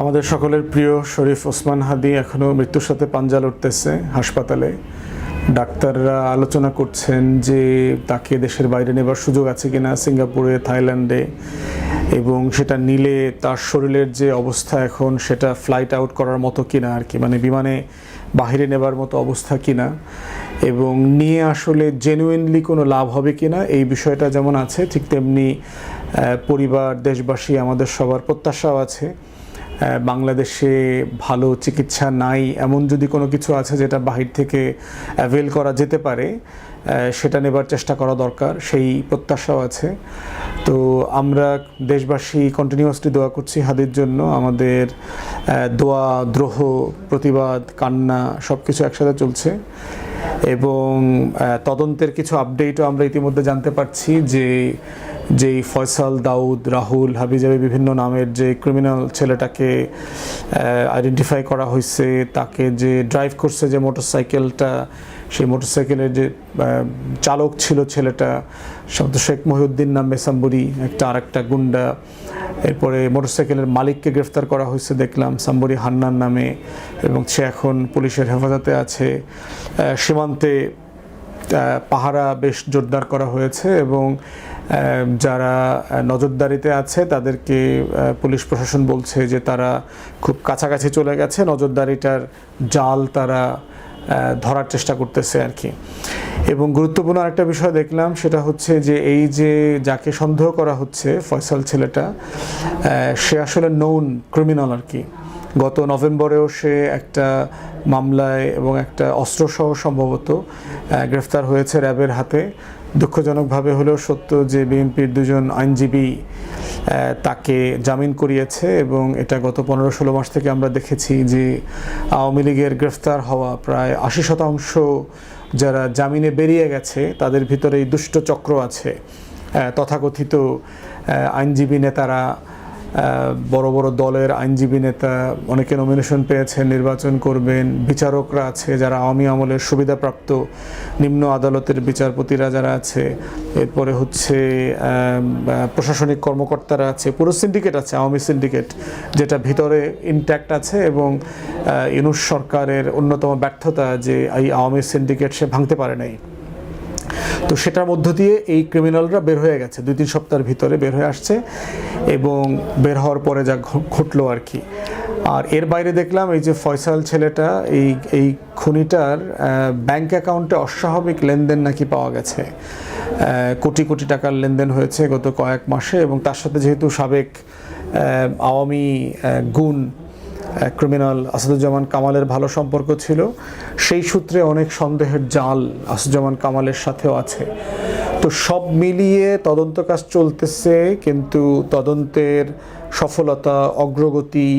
আমাদের সকলের প্রিয় শরীফ ওসমান হাদি এখনও মৃত্যুর সাথে পাঞ্জা লড়তেছে হাসপাতালে। ডাক্তাররা আলোচনা করছেন যে তাকে দেশের বাইরে নেবার সুযোগ আছে কিনা সিঙ্গাপুরে, থাইল্যান্ডে এবং সেটা নিলে তার শরীরের যে অবস্থা এখন সেটা ফ্লাইট আউট করার মতো কিনা আর কি মানে বিমানে বাহিরে নেবার মতো অবস্থা কিনা এবং নিয়ে আসলে জেনুইনলি কোনো লাভ হবে কিনা এই বিষয়টা যেমন আছে, ঠিক তেমনি পরিবার, দেশবাসী, আমাদের সবার প্রত্যাশাও আছে। বাংলাদেশে ভালো চিকিৎসা নাই, এমন যদি কোনো কিছু আছে যেটা বাহির থেকে অ্যাভেল করা যেতে পারে সেটা নেবার চেষ্টা করা দরকার, সেই প্রত্যাশাও আছে। তো আমরা দেশবাসী কন্টিনিউয়াসলি দোয়া করছি হাদির জন্য, আমাদের দোয়া, দ্রোহ, প্রতিবাদ, কান্না সব কিছু একসাথে চলছে। এবং তদন্তের কিছু আপডেটও আমরা ইতিমধ্যে জানতে পারছি যে যেই ফয়সাল দাউদ, রাহুল, হাবিজাবি বিভিন্ন নামের যে ক্রিমিনাল ছেলেটাকে আইডেন্টিফাই করা হয়েছে তাকে যে ড্রাইভ করছে যে মোটরসাইকেলটা সেই মোটরসাইকেলের যে চালক ছিল ছেলেটা শব্দ শেখ মহিউদ্দিন নাম মেসাম্বুরি একটা আরেকটা গুন্ডা। এরপরে মোটরসাইকেলের মালিককে গ্রেফতার করা হয়েছে দেখলাম, সাম্বরি হান্নার নামে, এবং সে এখন পুলিশের হেফাজতে আছে। সীমান্তে পাহারা বেশ জোরদার করা হয়েছে, এবং যারা নজরদারিতে আছে, তাদেরকে পুলিশ প্রশাসন বলছে যে তারা খুব কাছাকাছি চলে গেছে। নজরদারিটার জাল তারা ধরার চেষ্টা করতেছে আর কি। এবং গুরুত্বপূর্ণ আরেকটা বিষয় দেখলাম, সেটা হচ্ছে যে এই যে যাকে সন্দেহ করা হচ্ছে, ফয়সাল ছেলেটা সে আসলে নৌন ক্রিমিনাল আর কি। গত নভেম্বরেও সে একটা মামলায় এবং একটা অস্ত্রসহ সম্ভবত গ্রেফতার হয়েছে র্যাবের হাতে। দুঃখজনকভাবে হলেও সত্য যে বিএনপির দুজন আইনজীবী তাকে জামিন করিয়েছে এবং এটা গত পনেরো ষোলো মাস থেকে আমরা দেখেছি যে আওয়ামী লীগের গ্রেফতার হওয়া প্রায় আশি শতাংশ যারা জামিনে বেরিয়ে গেছে, তাদের ভিতরে এই দুষ্ট চক্র আছে। তথাকথিত আইনজীবী নেতারা বড় বড় দলের আইনজীবী নেতা অনেকে নমিনেশন পেয়েছেন নির্বাচন করবেন বিচারকরা আছে যারা আওয়ামী আমলের সুবিধাপ্রাপ্ত নিম্ন আদালতের বিচারপতিরা যারা আছে এরপরে হচ্ছে প্রশাসনিক কর্মকর্তারা আছে পুরো সিন্ডিকেট আছে আওয়ামী সিন্ডিকেট যেটা ভিতরে ইনট্যাক্ট আছে এবং আহ, ইউনুস সরকারের অন্যতম ব্যর্থতা যে এই আওয়ামী সিন্ডিকেট সে ভাঙতে পারে নাই। তো সেটার মধ্য দিয়ে এই ক্রিমিনালরা বের হয়ে গেছে। দুই, তিন সপ্তাহের ভিতরে বের হয়ে আসছে এবং বের হওয়ার পরে যা ঘটলো আর কি। আর এর বাইরে দেখলাম এই যে ফয়সাল ছেলেটা, এই এই খুনিটার ব্যাংক অ্যাকাউন্টে অস্বাভাবিক লেনদেন নাকি পাওয়া গেছে। কোটি কোটি টাকার লেনদেন হয়েছে গত কয়েক মাসে এবং তার সাথে যেহেতু সাবেক আওয়ামী গুণ ক্রিমিনাল আসাদুজ্জামান কামালের ভালো সম্পর্ক ছিল। সেই সূত্রে অনেক সন্দেহের জাল আসাদুজ্জামান কামালের সাথেও আছে। তো সব মিলিয়ে তদন্ত কাজ চলতেছে, কিন্তু তদন্তের সফলতা, অগ্রগতি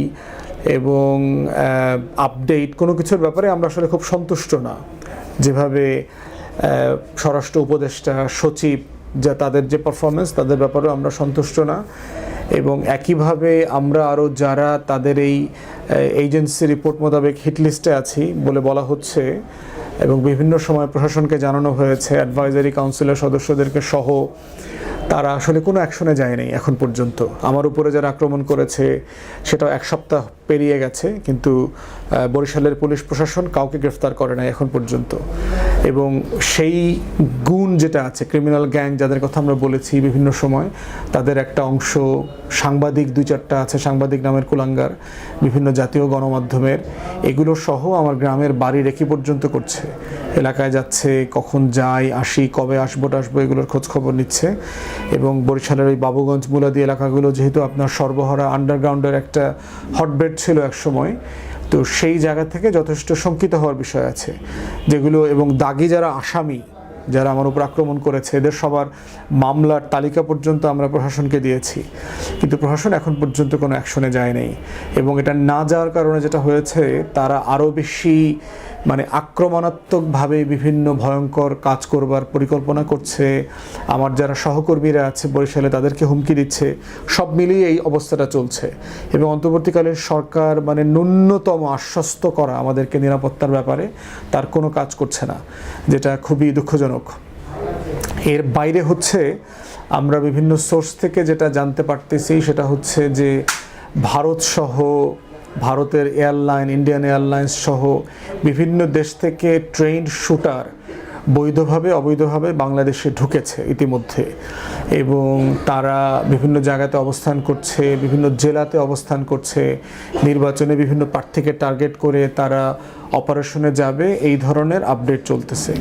এবং আপডেট কোনো কিছুর ব্যাপারে আমরা আসলে খুব সন্তুষ্ট না। যেভাবে স্বরাষ্ট্র উপদেষ্টা, সচিব যা তাদের যে পারফরমেন্স তাদের ব্যাপারেও আমরা সন্তুষ্ট না। এবং একইভাবে আমরা আরও যারা তাদের এই এজেন্সি রিপোর্ট মোতাবেক হিটলিস্টে আছি বলে বলা হচ্ছে, এবং বিভিন্ন সময় প্রশাসনকে জানানো হয়েছে অ্যাডভাইজারি কাউন্সিলের সদস্যদেরকে সহ, তারা আসলে কোনো অ্যাকশনে যায়নি এখন পর্যন্ত। আমার উপরে যারা আক্রমণ করেছে, সেটাও এক সপ্তাহ পেরিয়ে গেছে, কিন্তু বরিশালের পুলিশ প্রশাসন কাউকে গ্রেফতার করে নাই এখন পর্যন্ত। এবং সেই গুণ যেটা আছে ক্রিমিনাল গ্যাং যাদের কথা আমরা বলেছি বিভিন্ন সময়, তাদের একটা অংশ সাংবাদিক, দুই চারটা আছে সাংবাদিক নামের কুলাঙ্গার, বিভিন্ন জাতীয় গণমাধ্যমের, এগুলো সহ আমার গ্রামের বাড়ি রেখে পর্যন্ত করছে। এলাকায় যাচ্ছে, কখন যাই, আসি, কবে আসব, টাসবো, এগুলোর খোঁজ খবর নিচ্ছে। এবং বরিশালের ওই বাবুগঞ্জ মুলাদি এলাকাগুলো যেহেতু আপনার সর্বহারা আন্ডারগ্রাউন্ডের একটা হটবেড ছিল এক সময়, তো সেই জায়গা থেকে যথেষ্ট শঙ্কিত হওয়ার বিষয় আছে। যেগুলো এবং দাগি যারা আসামি, যারা আমার উপর আক্রমণ করেছে, এদের সবার মামলার তালিকা পর্যন্ত আমরা প্রশাসনকে দিয়েছি। কিন্তু প্রশাসন এখন পর্যন্ত কোনো অ্যাকশনে যায় নাই। এবং এটা না যাওয়ার কারণে যেটা হয়েছে, তারা আরও বেশি মানে আক্রমণাত্মকভাবে বিভিন্ন ভয়ঙ্কর কাজ করবার পরিকল্পনা করছে। আমার যারা সহকর্মীরা আছে বরিশালে তাদেরকে হুমকি দিচ্ছে। সব মিলিয়ে এই অবস্থাটা চলছে। এবং অন্তর্বর্তীকালীন সরকার মানে ন্যূনতম আশ্বস্ত করা আমাদেরকে নিরাপত্তার ব্যাপারে তার কোনো কাজ করছে না, যেটা খুবই দুঃখজনক। এর বাইরে হচ্ছে আমরা বিভিন্ন সোর্স থেকে যেটা জানতে পারতেছি সেটা হচ্ছে যে ভারত সহ ভারতের এয়ারলাইন, ইন্ডিয়ান এয়ারলাইন্স সহ বিভিন্ন দেশ থেকে ট্রেন্ড শুটার বৈধভাবে, অবৈধভাবে বাংলাদেশে ঢুকেছে ইতিমধ্যে। এবং তারা বিভিন্ন জায়গাতে অবস্থান করছে, বিভিন্ন জেলাতে অবস্থান করছে, নির্বাচনে বিভিন্ন প্রার্থীকে টার্গেট করে তারা অপারেশনে যাবে। এই ধরনের আপডেট চলতেছে।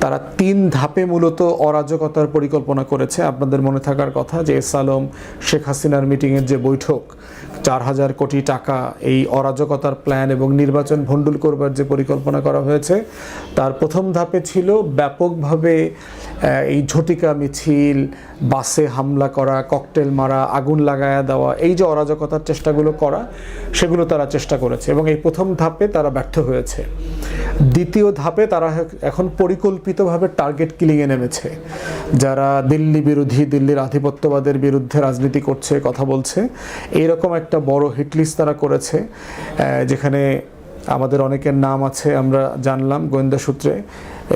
তারা তিন ধাপে মূলত অরাজকতার পরিকল্পনা করেছে। আপনাদের মনে থাকার কথা যে এস আলম, শেখ হাসিনার মিটিংয়ের যে বৈঠক চার হাজার কোটি টাকা এই অরাজকতার প্ল্যান এবং নির্বাচন ভণ্ডুল করবার যে পরিকল্পনা করা হয়েছে, তার প্রথম ধাপে ছিল ব্যাপকভাবে এই ঝটিকা মিছিল, বাসে হামলা করা ককটেল মারা, আগুন লাগায়া দেওয়া, এই যে অরাজকতার চেষ্টাগুলো করা, সেগুলো তারা চেষ্টা করেছে এবং এই প্রথম ধাপে তারা ব্যর্থ হয়েছে। দ্বিতীয় ধাপে তারা এখন পরিকল্পিতভাবে টার্গেট কিলিংয়ে নেমেছে। যারা দিল্লি বিরোধী, দিল্লির আধিপত্যবাদের বিরুদ্ধে রাজনীতি করছে, কথা বলছে, এইরকম একটা বড় হিটলিস্ট তারা করেছে যেখানে আমাদের অনেকের নাম আছে, আমরা জানলাম গোয়েন্দা সূত্রে।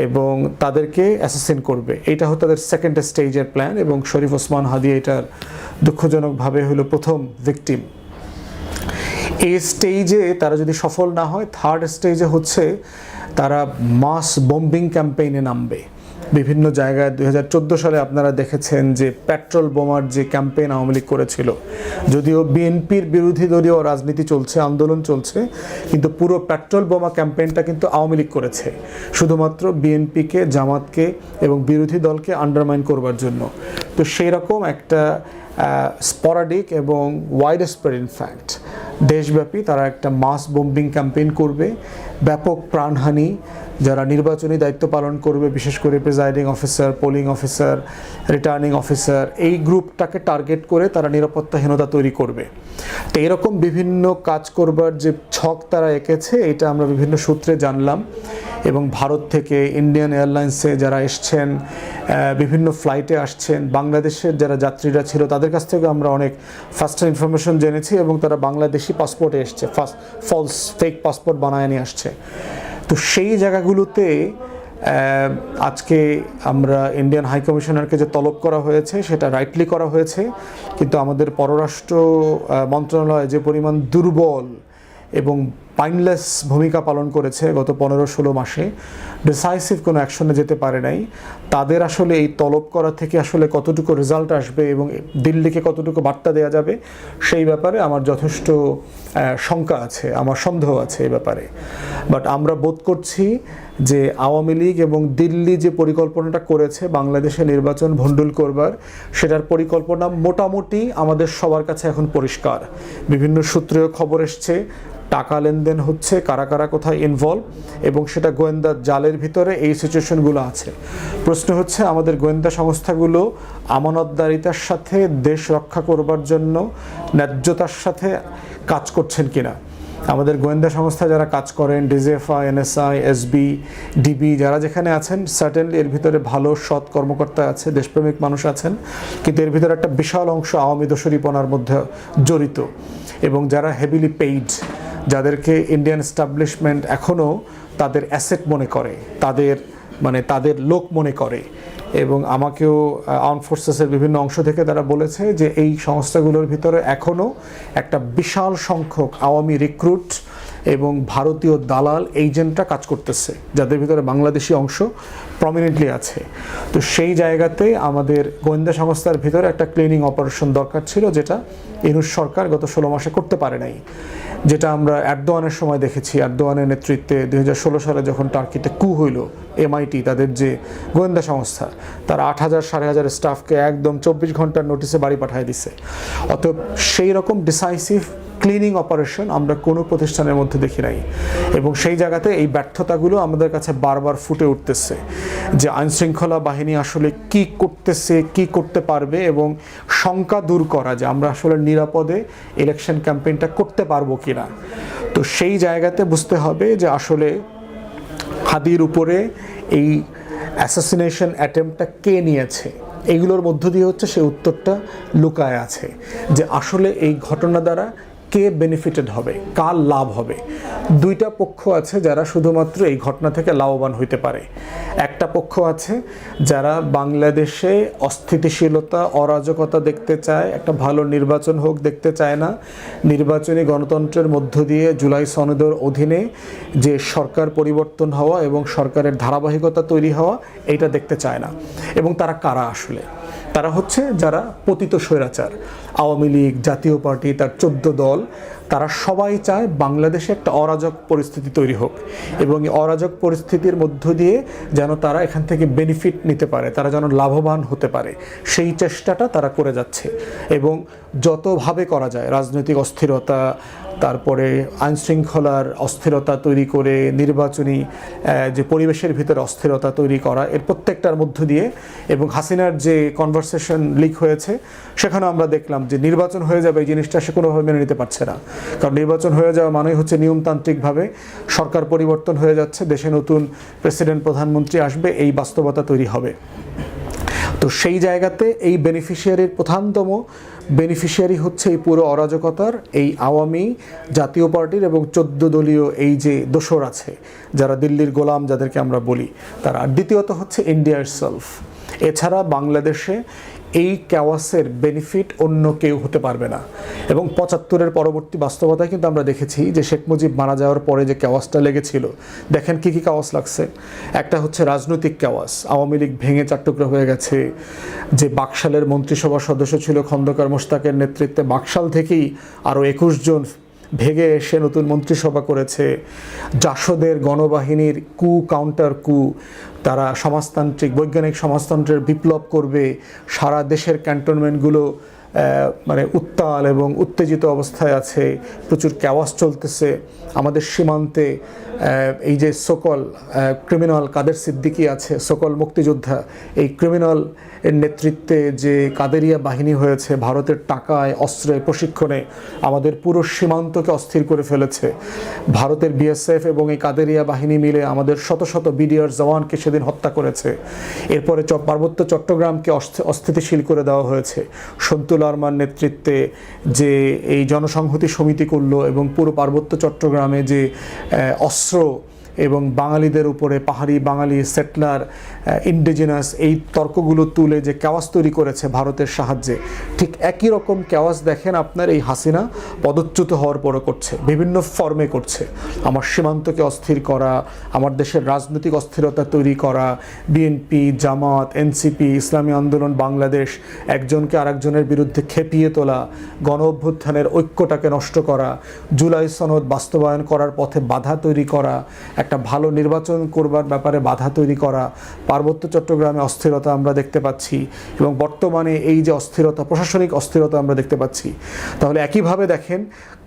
এবং তাদেরকে অ্যাসেসিন করবে। এটা হলো তাদের সেকেন্ড স্টেজের প্ল্যান এবং শরীফ ওসমান হাদি এটার দুঃখজনকভাবে হলো প্রথম ভিকটিম এই স্টেজে তারা যদি সফল না হয় থার্ড স্টেজে হচ্ছে তারা মাস বম্বিং ক্যাম্পেইনে নামবে। বিভিন্ন জায়গায় দুই হাজার চোদ্দ সালে আপনারা দেখেছেন যে পেট্রোল বোমার যে ক্যাম্পেইন আওয়ামী লীগ করেছিল, যদিও বিএনপির বিরোধী দলীয় রাজনীতি চলছে, আন্দোলন চলছে, কিন্তু পুরো পেট্রোল বোমা ক্যাম্পেইনটা কিন্তু আওয়ামী লীগ করেছে। শুধুমাত্র বিএনপিকে, জামাতকে এবং বিরোধী দলকে আন্ডারমাইন করবার জন্য। তো সেই রকম একটা স্পরাডিক এবং ওয়াইড স্প্রেড ইনফ্যাক্ট দেশব্যাপী তারা একটা মাস বোম্বিং ক্যাম্পেইন করবে। ব্যাপক প্রাণহানি যারা নির্বাচনী দায়িত্ব পালন করবে, বিশেষ করে presiding officer polling officer returning officer এই গ্রুপটাকে টার্গেট করে তারা নিরাপত্তাহীনতা তৈরি করবে। তো এরকম বিভিন্ন কাজ করবার যে ছক তারা এঁকেছে, এটা আমরা বিভিন্ন সূত্রে জানলাম। এবং ভারত থেকে ইন্ডিয়ান এয়ারলাইন্সে যারা এসছেন বিভিন্ন ফ্লাইটে আসছেন, বাংলাদেশের যারা যাত্রীরা ছিল, তাদের কাছ থেকে আমরা অনেক ফার্স্ট ইনফরমেশন জেনেছি এবং তারা বাংলাদেশি পাসপোর্টে এসছে ফার্স্ট ফলস ফেক পাসপোর্ট বানায় নিয়ে আসছে। তো সেই জায়গাগুলোতে আজকে আমরা ইন্ডিয়ান হাই কমিশনারকে যে তলব করা হয়েছে, সেটা রাইটলি করা হয়েছে। কিন্তু আমাদের পররাষ্ট্র মন্ত্রণালয় যে পরিমাণ দুর্বল এবং পাইনলেস ভূমিকা পালন করেছে গত পনেরো ষোলো মাসে। ডিসাইসিভ কোনো অ্যাকশনে যেতে পারে নাই। তাদের আসলে এই তলব করা থেকে আসলে কতটুকু রেজাল্ট আসবে এবং দিল্লিকে কতটুকু বার্তা দেওয়া যাবে, সেই ব্যাপারে আমার যথেষ্ট শঙ্কা আছে, আমার সন্দেহ আছে এই ব্যাপারে। বাট আমরা বোধ করছি যে আওয়ামী লীগ এবং দিল্লি যে পরিকল্পনাটা করেছে, বাংলাদেশে নির্বাচন ভণ্ডুল করবার, সেটার পরিকল্পনা মোটামুটি আমাদের সবার কাছে এখন পরিষ্কার। বিভিন্ন সূত্রেও খবর এসছে টাকা লেনদেন হচ্ছে, কারা কারা কোথায় ইনভলভ এবং সেটা গোয়েন্দা জালের ভিতরে এই সিচুয়েশনগুলো আছে। প্রশ্ন হচ্ছে, আমাদের গোয়েন্দা সংস্থাগুলো আমানতদারিতার সাথে দেশ রক্ষা করবার জন্য ন্যায্যতার সাথে কাজ করছেন কিনা? আমাদের গোয়েন্দা সংস্থা যারা কাজ করেন, ডিজিএফআই, এনএসআই, এসবি, ডিবি, যারা যেখানে আছেন সার্টেনলি এর ভিতরে ভালো সৎ কর্মকর্তা আছে, দেশপ্রেমিক মানুষ আছেন, কিন্তু এর ভিতরে একটা বিশাল অংশ আওয়ামী দোসরিপনার মধ্যে জড়িত। এবং যারা হেভিলি পেইড যাদেরকে ইন্ডিয়ান এস্টাবলিশমেন্ট এখনও তাদের অ্যাসেট মনে করে, তাদের মানে তাদের লোক মনে করে। এবং আমাকেও আর্ম ফোর্সেসের বিভিন্ন অংশ থেকে তারা বলেছে যে এই সংস্থাগুলোর ভিতরে এখনও একটা বিশাল সংখ্যক আওয়ামী রিক্রুট এবং ভারতীয় দালাল এজেন্টরা কাজ করতেছে, যাদের ভিতরে বাংলাদেশি অংশ প্রমিনেন্টলি আছে। তো সেই জায়গাতে আমাদের গোয়েন্দা সংস্থার ভিতরে একটা ক্লিনিং অপারেশন দরকার ছিল, যেটা ইনুস সরকার গত ষোলো মাসে করতে পারে নাই। যেটা আমরা অ্যাডদোয়ানের সময় দেখেছি। অ্যাডদোয়ানের নেতৃত্বে দুই হাজার ষোলো সালে যখন টার্কিতে কু হইল, এমআইটি, তাদের যে গোয়েন্দা সংস্থা, তার আট হাজার, সাড়ে হাজার স্টাফকে একদম চব্বিশ ঘণ্টার নোটিসে বাড়ি পাঠিয়ে দিছে। অতএব সেই রকম ডিসাইসিভ ক্লিনিং অপারেশন আমরা কোনো প্রতিষ্ঠানের মধ্যে দেখি নাই। এবং সেই জায়গাতে এই ব্যর্থতাগুলো আমাদের কাছে বারবার ফুটে উঠতেছে যে আইনশৃঙ্খলা বাহিনী আসলে কি করতেছে, কি করতে পারবে এবং শঙ্কা দূর করা যে আমরা আসলে নিরাপদে ইলেকশন ক্যাম্পেইনটা করতে পারব কিনা। তো সেই জায়গাতে বুঝতে হবে যে আসলে হাদির উপরে এই অ্যাসাসিনেশন অ্যাটেম্পটা কে নিয়েছে? এইগুলোর মধ্য দিয়ে হচ্ছে সেই উত্তরটা লুকায় আছে যে আসলে এই ঘটনা দ্বারা কে বেনিফিটেড হবে? কার লাভ হবে? দুইটা পক্ষ আছে যারা শুধুমাত্র এই ঘটনা থেকে লাভবান হইতে পারে। একটা পক্ষ আছে যারা বাংলাদেশে অস্থিতিশীলতা, অরাজকতা দেখতে চায়, একটা ভালো নির্বাচন হোক দেখতে চায় না। নির্বাচনী গণতন্ত্রের মধ্য দিয়ে জুলাই সনদের অধীনে যে সরকার পরিবর্তন হওয়া এবং সরকারের ধারাবাহিকতা তৈরি হওয়া, এইটা দেখতে চায় না। এবং তারা কারা আসলে? তারা হচ্ছে যারা পতিত স্বৈরাচার। আওয়ামী লীগ, জাতীয় পার্টি, তার চোদ্দ দল, তারা সবাই চায় বাংলাদেশে একটা অরাজক পরিস্থিতি তৈরি হোক এবং এই অরাজক পরিস্থিতির মধ্য দিয়ে যেন তারা এখান থেকে বেনিফিট নিতে পারে, তারা যেন লাভবান হতে পারে। সেই চেষ্টাটা তারা করে যাচ্ছে এবং যতভাবে করা যায়, রাজনৈতিক অস্থিরতা তারপরে আইনশৃঙ্খলার অস্থিরতা তৈরি করে নির্বাচনী যে পরিবেশের ভিতরে অস্থিরতা তৈরি করা, এর প্রত্যেকটার মধ্য দিয়ে এবং হাসিনার যে কনভারসেশন লিক হয়েছে, সেখানে আমরা দেখলাম যে নির্বাচন হয়ে যাবে, এই জিনিসটা সে কোনোভাবে মেনে নিতে পারছে না। কারণ নির্বাচন হয়ে যাওয়া মানেই হচ্ছে নিয়মতান্ত্রিকভাবে সরকার পরিবর্তন হয়ে যাচ্ছে, দেশে নতুন প্রেসিডেন্ট প্রধানমন্ত্রী আসবে, এই বাস্তবতা তৈরি হবে। তো সেই জায়গাতে এই বেনিফিশিয়ারির প্রধানতম বেনিফিশিয়ারি হচ্ছে এই পুরো অরাজকতার এই আওয়ামী জাতীয় পার্টির এবং চোদ্দ দলীয় এই যে দোসর আছে, যারা দিল্লির গোলাম যাদেরকে আমরা বলি, তারা। দ্বিতীয়ত হচ্ছে ইন্ডিয়ার সেলফ। এছাড়া বাংলাদেশে এই ক্যাওয়াসের বেনিফিট অন্য কেউ হতে পারবে না। এবং পঁচাত্তরের পরবর্তী বাস্তবতায় কিন্তু আমরা দেখেছি যে শেখ মুজিব মারা যাওয়ার পরে যে ক্যাওয়াসটা লেগেছিল, দেখেন কি কি ক্যাওয়াস লাগছে। একটা হচ্ছে রাজনৈতিক ক্যাওয়াস আওয়ামী লীগ ভেঙে চারটুকরো হয়ে গেছে। যে বাকশালের মন্ত্রিসভার সদস্য ছিল খন্দকার মোশতাকের নেতৃত্বে, বাকশাল থেকেই আরও একুশ জন ভেগে এসে নতুন মন্ত্রিসভা করেছে। জাসদের গণবাহিনীর কু কাউন্টার কু তারা সমাজতান্ত্রিক বৈজ্ঞানিক সমাজতন্ত্রের বিপ্লব করবে সারা দেশের ক্যান্টনমেন্টগুলো মানে উত্তাল এবং উত্তেজিত অবস্থায় আছে, প্রচুর ক্যাওয়াস চলতেছে। আমাদের সীমান্তে এই যে সকল ক্রিমিনাল কাদের সিদ্দিকি আছে, সকল মুক্তিযোদ্ধা, এই ক্রিমিনাল এর নেতৃত্বে যে কাদেরিয়া বাহিনী হয়েছে, ভারতের টাকায়, অস্ত্রে, প্রশিক্ষণে আমাদের পুরো সীমান্তকে অস্থির করে ফেলেছে। ভারতের বিএসএফ এবং এই কাদেরিয়া বাহিনী মিলে আমাদের শত শত বিডিআর জওয়ানকে সেদিন হত্যা করেছে। এরপরে পার্বত্য চট্টগ্রামকে অস্থিতিশীল করে দেওয়া হয়েছে। সন্তুল আরমার নেতৃত্বে যে এই জনসংহতি সমিতি করল এবং পুরো পার্বত্য চট্টগ্রামে যে অস্ত্র এবং বাঙালিদের উপরে পাহাড়ি বাঙালি সেটলার ইন্ডিজিনাস এই তর্কগুলো তুলে যে ক্যাওয়াস তৈরি করেছে ভারতের সাহায্যে, ঠিক একই রকম ক্যাওয়াস দেখেন আপনার এই হাসিনা পদচ্যুত হওয়ার পরে করছে, বিভিন্ন ফর্মে করছে। আমার সীমান্তকে অস্থির করা, আমার দেশের রাজনৈতিক অস্থিরতা তৈরি করা বিএনপি জামাত এনসিপি ইসলামী আন্দোলন, বাংলাদেশ, একজনকে আরেকজনের বিরুদ্ধে খেপিয়ে তোলা, গণ অভ্যুত্থানের ঐক্যটাকে নষ্ট করা, জুলাই সনদ বাস্তবায়ন করার পথে বাধা তৈরি করা একটা ভালো নির্বাচন করবার ব্যাপারে বাধা তৈরি করা, পার্বত্য চট্টগ্রামে অস্থিরতা আমরা দেখতে পাচ্ছি এবং বর্তমানে এই যে অস্থিরতা, প্রশাসনিক অস্থিরতা আমরা দেখতে পাচ্ছি। তাহলে একইভাবে দেখেন,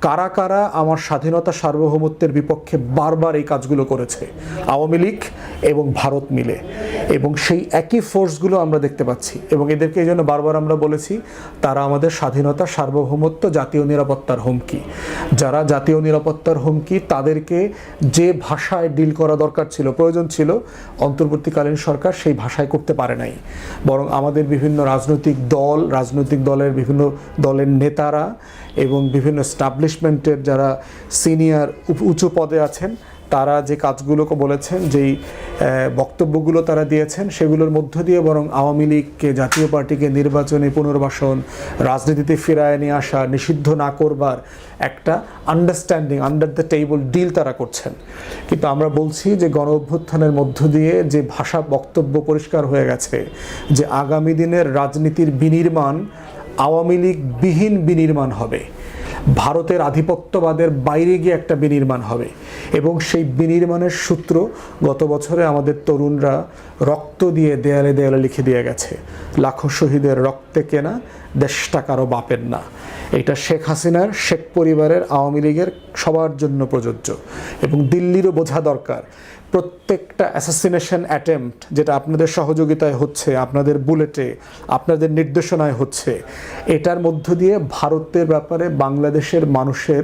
কারা কারা আমার স্বাধীনতা সার্বভৌমত্বের বিপক্ষে বারবার এই কাজগুলো করেছে? আওয়ামী লীগ এবং ভারত মিলে। এবং সেই একই ফোর্সগুলো আমরা দেখতে পাচ্ছি। এবং এদেরকে এই জন্য বারবার আমরা বলেছি, তারা আমাদের স্বাধীনতা, সার্বভৌমত্ব, জাতীয় নিরাপত্তার হুমকি। যারা জাতীয় নিরাপত্তার হুমকি, তাদেরকে যে ভাষায় ডিল করা দরকার ছিল, প্রয়োজন ছিল, অন্তর্বর্তীকালীন সরকার সেই ভাষায় করতে পারে নাই। বরং আমাদের বিভিন্ন রাজনৈতিক দল, রাজনৈতিক দলের বিভিন্ন দলের নেতারা এবং বিভিন্ন স্টাবলিশমেন্টের যারা সিনিয়র উঁচু পদে আছেন তারা যে কাজগুলোকে বলেছেন, যেই বক্তব্যগুলো তারা দিয়েছেন, সেগুলোর মধ্য দিয়ে বরং আওয়ামী লীগকে, জাতীয় পার্টিকে নির্বাচনে পুনর্বাসন, রাজনীতিতে ফিরায় নিয়ে আসা, নিষিদ্ধ না করবার একটা understanding under the table deal তারা করছেন। কিন্তু আমরা বলছি যে গণ অভ্যুত্থানের মধ্য দিয়ে যে ভাষা বক্তব্য পরিষ্কার হয়ে গেছে, যে আগামী দিনের রাজনীতির বিনির্মাণ আওয়ামী লীগ বিহীন বিনির্মাণ হবে। ভারতের আধিপত্যবাদের বাইরে গিয়ে একটা বিনির্মাণ হবে। এবং সেই বিনির্মাণের সূত্র গত বছরে আমাদের তরুণরা রক্ত দিয়ে দেয়ালে দেয়ালে লিখে দিয়ে গেছে, লাখো শহীদের রক্তে কেনা, দেশটা কারও বাপের না। এটা শেখ হাসিনার, শেখ পরিবারের, আওয়ামী লীগের সবার জন্য প্রযোজ্য। এবং দিল্লিরও বোঝা দরকার প্রত্যেকটা অ্যাসাসিনেশন অ্যাটেম্পট যেটা আপনাদের সহযোগিতায় হচ্ছে, আপনাদের বুলেটে, আপনাদের নির্দেশনায় হচ্ছে, এটার মধ্য দিয়ে ভারতের ব্যাপারে বাংলাদেশের মানুষের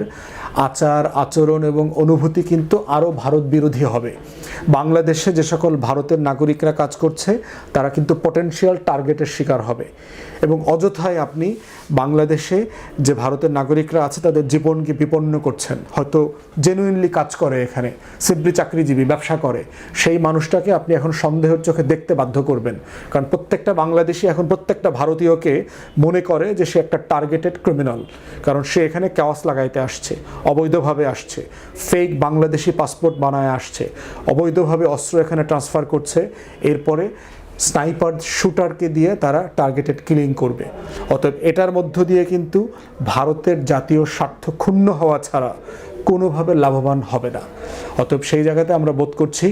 আচার, আচরণ এবং অনুভূতি কিন্তু আরও ভারত বিরোধী হবে। বাংলাদেশে যে সকল ভারতের নাগরিকরা কাজ করছে, তারা কিন্তু পটেনশিয়াল টার্গেটের শিকার হবে। এবং অযথায় আপনি বাংলাদেশে যে ভারতের নাগরিকরা আছে, তাদের জীবনকে বিপন্ন করছেন। হয়তো জেনুইনলি কাজ করে এখানে সিম্পলি চাকরিজীবী, ব্যবসা করে। সেই মানুষটাকে আপনি এখন সন্দেহের চোখে দেখতে বাধ্য করবেন। কারণ প্রত্যেকটা বাংলাদেশি এখন প্রত্যেকটা ভারতীয়কে মনে করে যে সে একটা টার্গেটেড ক্রিমিনাল কারণ সে এখানে ক্যাওয়াস লাগাইতে আসছে। অবৈধভাবে আসছে। ফেক বাংলাদেশি পাসপোর্ট বানায় আসছে। অবৈধভাবে অস্ত্র এখানে ট্রান্সফার করছে। এরপরে স্নাইপার শুটারকে দিয়ে তারা টার্গেটেড কিলিং করবে। অতএব এটার মধ্য দিয়ে কিন্তু ভারতের জাতীয় স্বার্থ ক্ষুণ্ণ হওয়া ছাড়া কোনোভাবে লাভবান হবে না। অতএব সেই জায়গাতে আমরা বোধ করছি,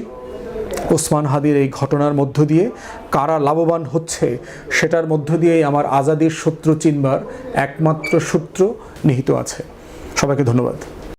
ওসমান হাদির এই ঘটনার মধ্য দিয়ে কারা লাভবান হচ্ছে, সেটার মধ্য দিয়েই আমার আজাদির শত্রু চিনবার একমাত্র সূত্র নিহিত আছে। সবাইকে ধন্যবাদ।